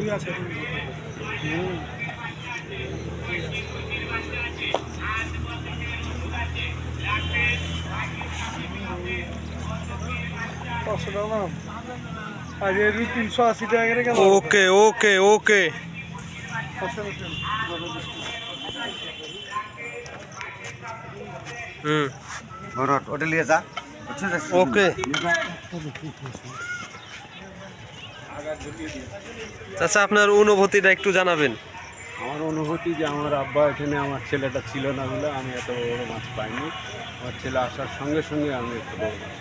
তুই আছে। পাঁচশো টাকা আগে তিনশো আশি টাকা করে গেল। ওকে ওকে ওকে। হুম। ওটা লিয়ে যা। ওকে। চাচা, আপনার অনুভূতিটা একটু জানাবেন আমার অনুভূতি যে আমার আব্বা এখানে আমার ছেলেটা ছিল না বলে আমি এত বড় মাছ পাইনি আমার ছেলে আসার সঙ্গে সঙ্গে আমি একটু বড় মাছ।